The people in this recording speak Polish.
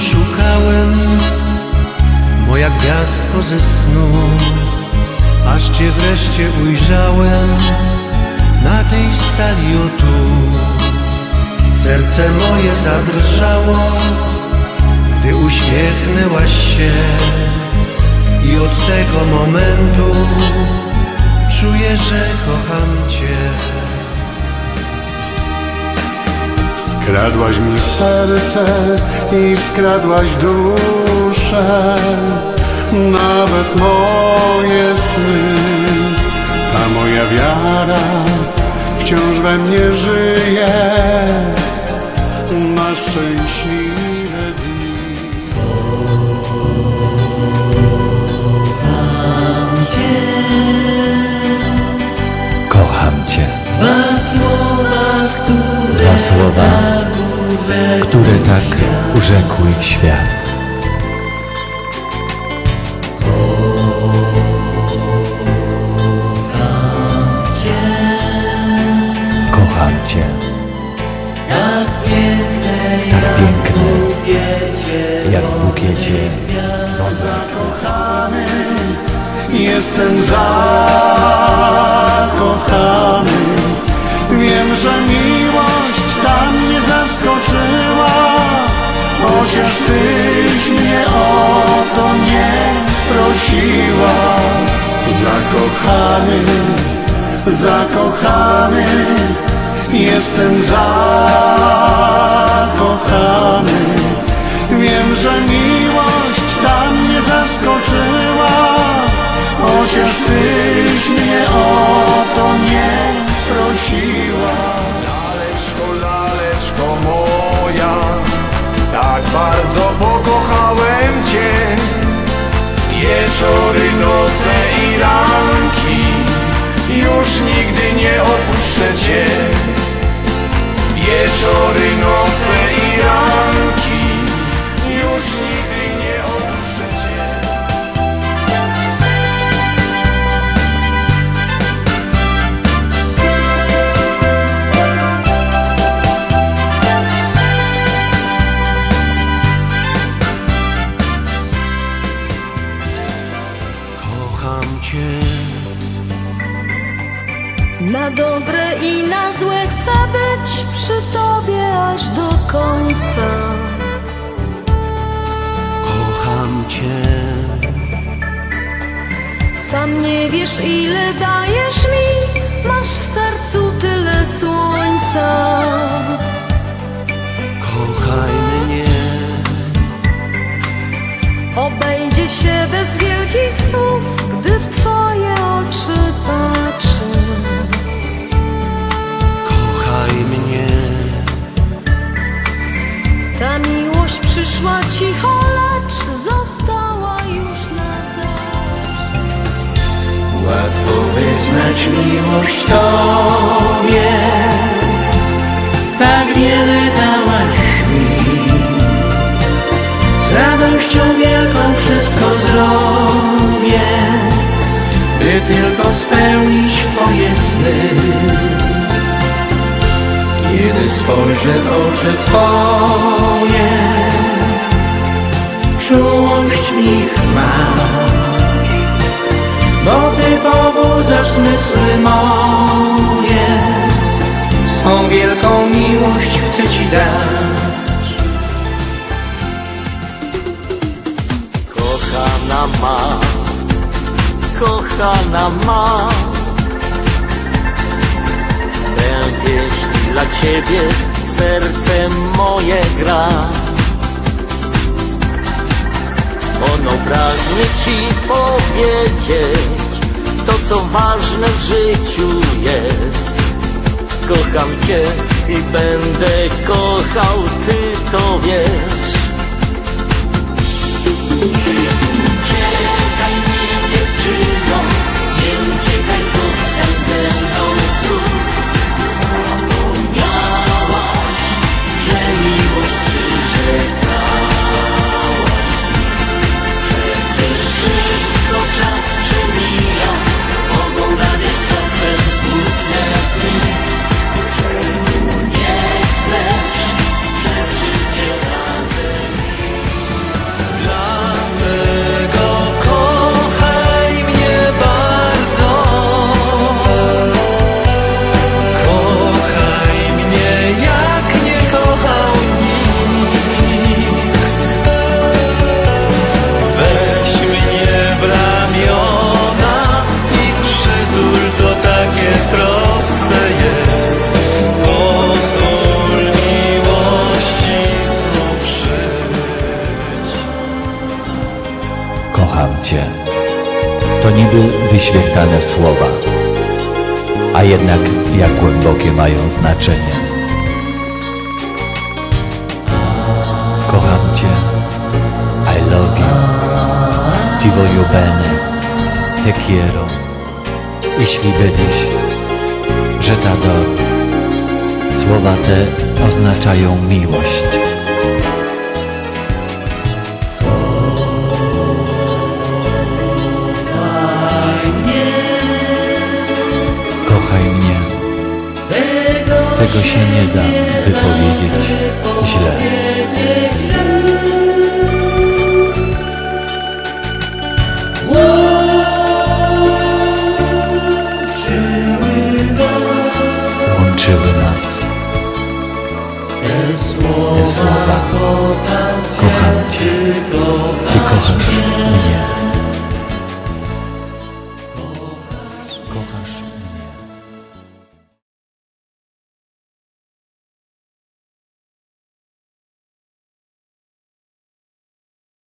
szukałem, moja gwiazdko ze snu, aż Cię wreszcie ujrzałem na tej sali o tu. Serce moje zadrżało, gdy uśmiechnęłaś się i od tego momentu czuję, że kocham Cię. Skradłaś mi serce i skradłaś duszę, nawet moje sny. Ta moja wiara wciąż we mnie żyje, słowa, które tak urzekły świat. Kocham Cię. tak piękne, Tak jak w bukiecie Zakochany, jestem zakochany. Zakochany, zakochany, jestem zakochany. Wiem, że miłość ta mnie zaskoczyła, chociaż tyś mnie o to nie prosiła. Laleczko, laleczko moja, tak bardzo pokochałem Cię. Wieczory, noce już nigdy nie opuszczę Cię. Wieczory, noce Na dobre i na złe chcę być przy Tobie aż do końca. Kocham Cię, Sam nie wiesz, ile dajesz mi, masz w sercu tyle słońca. Cicho, lecz została już na zawsze. Łatwo wyznać miłość Tobie, tak wiele dałaś mi. Z radością wielką wszystko zrobię, by tylko spełnić Twoje sny. Kiedy spojrzę w oczy Twoje, czułość w nich masz, bo Ty pobudzasz zmysły moje, swą wielką miłość chcę Ci dać. Kochana ma, kochana ma. Pieśń dla Ciebie serce moje gra Ono pragnie Ci powiedzieć To co ważne w życiu jest. Kocham Cię i będę kochał, Ty to wiesz To niby wyświechtane słowa, a jednak jak głębokie mają znaczenie. Kocham Cię, I love you, Ti voglio bene, Te quiero, jeśli byliś, że t'ador. Słowa te oznaczają miłość. Tego się nie da wypowiedzieć źle. Łączyły nas te słowa. Kocham Cię.